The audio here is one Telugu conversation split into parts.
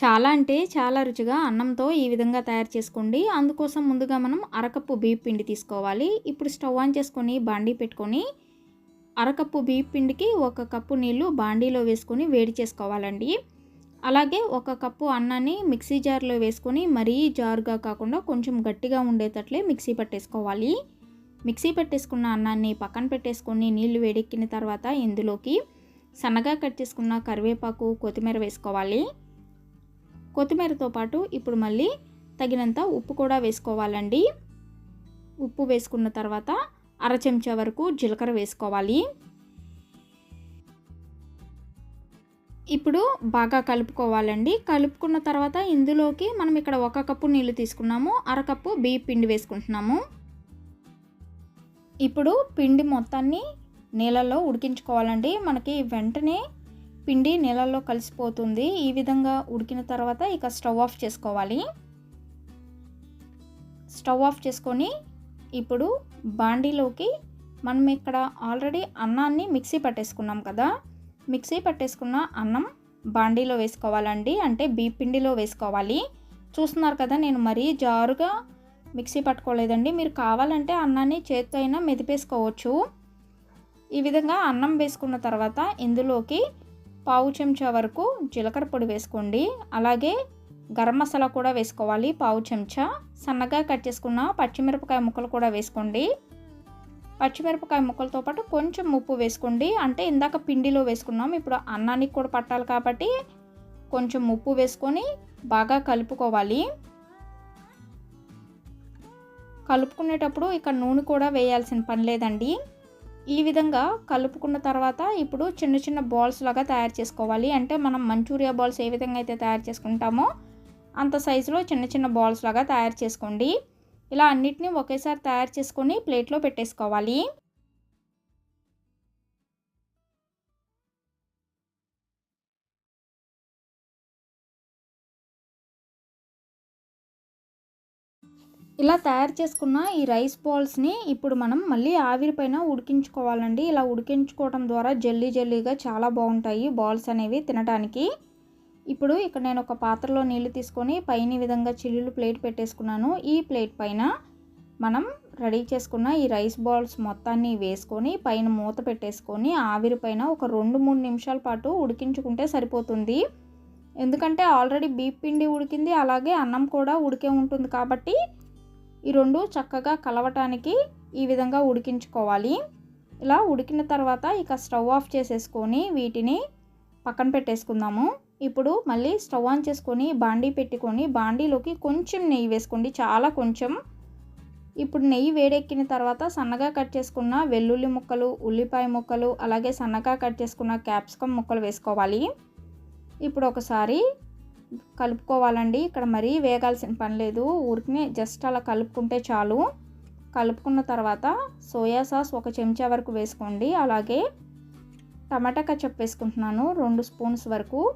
చాలా అంటే చాలా రుచిగా అన్నంతో ఈ విధంగా తయారు చేసుకోండి. అందుకోసం ముందుగా మనం అరకప్పు బియ్య పిండి తీసుకోవాలి. ఇప్పుడు స్టవ్ ఆన్ చేసుకొని బాండీ పెట్టుకొని అరకప్పు బియ్య పిండికి ఒక కప్పు నీళ్ళు బాండీలో వేసుకొని వేడి చేసుకోవాలండి. అలాగే ఒక కప్పు అన్నాన్ని మిక్సీ జార్లో వేసుకొని మరీ జారుగా కాకుండా కొంచెం గట్టిగా ఉండేటట్లే మిక్సీ పట్టేసుకోవాలి. మిక్సీ పెట్టేసుకున్న అన్నాన్ని పక్కన పెట్టేసుకొని నీళ్ళు వేడెక్కిన తర్వాత ఇందులోకి సన్నగా కట్ చేసుకున్న కరివేపాకు కొత్తిమీర వేసుకోవాలి. కొత్తిమీరతో పాటు ఇప్పుడు మళ్ళీ తగినంత ఉప్పు కూడా వేసుకోవాలండి. ఉప్పు వేసుకున్న తర్వాత అర చెంచా వరకు జీలకర్ర వేసుకోవాలి. ఇప్పుడు బాగా కలుపుకోవాలండి. కలుపుకున్న తర్వాత ఇందులోకి మనం ఇక్కడ ఒక కప్పు నీళ్ళు తీసుకున్నాము. అరకప్పు బియ్య పిండి వేసుకుంటున్నాము. ఇప్పుడు పిండి మొత్తాన్ని నీళ్ళల్లో ఉడికించుకోవాలండి. మనకి వెంటనే పిండి నీళ్ళల్లో కలిసిపోతుంది. ఈ విధంగా ఉడికిన తర్వాత ఇక స్టవ్ ఆఫ్ చేసుకోవాలి. స్టవ్ ఆఫ్ చేసుకొని ఇప్పుడు బాండీలోకి మనం ఇక్కడ ఆల్రెడీ అన్నాన్ని మిక్సీ పట్టేసుకున్నాం కదా. మిక్సీ పట్టేసుకున్న అన్నం బాండీలో వేసుకోవాలండి. అంటే బీ పిండిలో వేసుకోవాలి. చూస్తున్నారు కదా నేను మరీ జారుగా మిక్సీ పట్టుకోలేదండి. మీరు కావాలంటే అన్నాన్ని చేత్తో అయినా మెదిపేసుకోవచ్చు. ఈ విధంగా అన్నం వేసుకున్న తర్వాత ఇందులోకి పావు చెంచా వరకు జీలకర్ర పొడి వేసుకోండి. అలాగే గరం మసాలా కూడా వేసుకోవాలి పావు చెంచా. సన్నగా కట్ చేసుకున్న పచ్చిమిరపకాయ ముక్కలు కూడా వేసుకోండి. పచ్చిమిరపకాయ ముక్కలతో పాటు కొంచెం ఉప్పు వేసుకోండి. అంటే ఇందాక పిండిలో వేసుకున్నాం ఇప్పుడు అన్నానికి కూడా పట్టాలి కాబట్టి కొంచెం ఉప్పు వేసుకొని బాగా కలుపుకోవాలి. కలుపుకునేటప్పుడు ఇక్కడ నూనె కూడా వేయాల్సిన పని లేదండి. ఈ విధంగా కలుపుకున్న తర్వాత ఇప్పుడు చిన్న చిన్న బాల్స్ లాగా తయారు చేసుకోవాలి. అంటే మనం మంచూరియా బాల్స్ ఏ విధంగా అయితే తయారు చేసుకుంటామో అంత సైజులో చిన్న చిన్న బాల్స్ లాగా తయారు చేసుకోండి. ఇలా అన్నిటినీ ఒకేసారి తయారు చేసుకొని ప్లేట్లో పెట్టేసుకోవాలి. ఇలా తయారు చేసుకున్న ఈ రైస్ బాల్స్ని ఇప్పుడు మనం మళ్ళీ ఆవిరిపైన ఉడికించుకోవాలండి. ఇలా ఉడికించుకోవడం ద్వారా జల్లీ జల్లీగా చాలా బాగుంటాయి బాల్స్ అనేవి తినడానికి ఇప్పుడు ఇక్కడ నేను ఒక పాత్రలో నీళ్ళు తీసుకొని పైన ఈ విధంగా చిల్లులు ప్లేట్ పెట్టేసుకున్నాను. ఈ ప్లేట్ పైన మనం రెడీ చేసుకున్న ఈ రైస్ బాల్స్ మొత్తాన్ని వేసుకొని పైన మూత పెట్టేసుకొని ఆవిరి పైన ఒక రెండు మూడు నిమిషాల పాటు ఉడికించుకుంటే సరిపోతుంది. ఎందుకంటే ఆల్రెడీ బీప్ పిండి ఉడికింది అలాగే అన్నం కూడా ఉడికే ఉంటుంది కాబట్టి ఈ రెండు చక్కగా కలవటానికి ఈ విధంగా ఉడికించుకోవాలి. ఇలా ఉడికిన తర్వాత ఇక స్టవ్ ఆఫ్ చేసేసుకొని వీటిని పక్కన పెట్టేసుకుందాము. ఇప్పుడు మళ్ళీ స్టవ్ ఆన్ చేసుకొని బాండీ పెట్టుకొని బాండీలోకి కొంచెం నెయ్యి వేసుకోండి. చాలా కొంచెం. ఇప్పుడు నెయ్యి వేడెక్కిన తర్వాత సన్నగా కట్ చేసుకున్న వెల్లుల్లి ముక్కలు ఉల్లిపాయ ముక్కలు అలాగే సన్నగా కట్ చేసుకున్న క్యాప్సికమ్ ముక్కలు వేసుకోవాలి. ఇప్పుడు ఒకసారి కలుపుకోవాలండి. ఇక్కడ మరీ వేగాల్సిన పని లేదు. ఊరికి జస్ట్ అలా కలుపుకుంటే చాలు. కలుపుకున్న తర్వాత సోయా సాస్ ఒక చెంచా వరకు వేసుకోండి. అలాగే టమాటా కచ్చప్ వేసుకుంటున్నాను. రెండు స్పూన్స్ వరకు.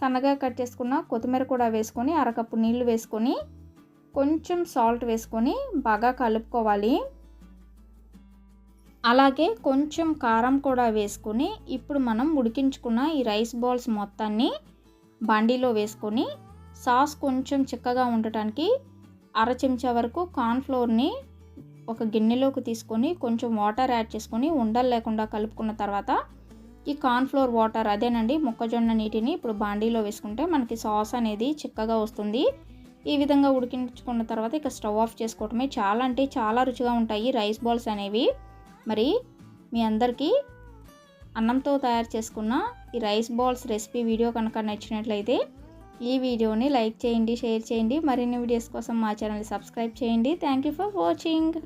సన్నగా కట్ చేసుకున్న కొత్తిమీర కూడా వేసుకొని అరకప్పు నీళ్ళు వేసుకొని కొంచెం సాల్ట్ వేసుకొని బాగా కలుపుకోవాలి. అలాగే కొంచెం కారం కూడా వేసుకొని ఇప్పుడు మనం ఉడికించుకున్న ఈ రైస్ బాల్స్ మొత్తాన్ని బండిలో వేసుకొని సాస్ కొంచెం చిక్కగా ఉండటానికి అర చెంచా వరకు కార్న్ఫ్లోర్ని ఒక గిన్నెలోకి తీసుకొని కొంచెం వాటర్ యాడ్ చేసుకొని ఉండలు లేకుండా కలుపుకున్న తర్వాత ఈ కార్న్ఫ్లోర్ వాటర్ అదేనండి మొక్కజొన్న నీటిని ఇప్పుడు బాండీలో వేసుకుంటే మనకి సాస్ అనేది చిక్కగా వస్తుంది. ఈ విధంగా ఉడికించుకున్న తర్వాత ఇక స్టవ్ ఆఫ్ చేసుకోవటమే. చాలా అంటే చాలా రుచిగా ఉంటాయి రైస్ బాల్స్ అనేవి. మరి మీ అందరికీ అన్నంతో తయారు చేసుకున్న ఈ రైస్ బాల్స్ రెసిపీ వీడియో కనుక నచ్చినట్లయితే ఈ వీడియోని లైక్ చేయండి షేర్ చేయండి. మరిన్ని వీడియోస్ కోసం మా ఛానల్ సబ్స్క్రైబ్ చేయండి. Thank you for watching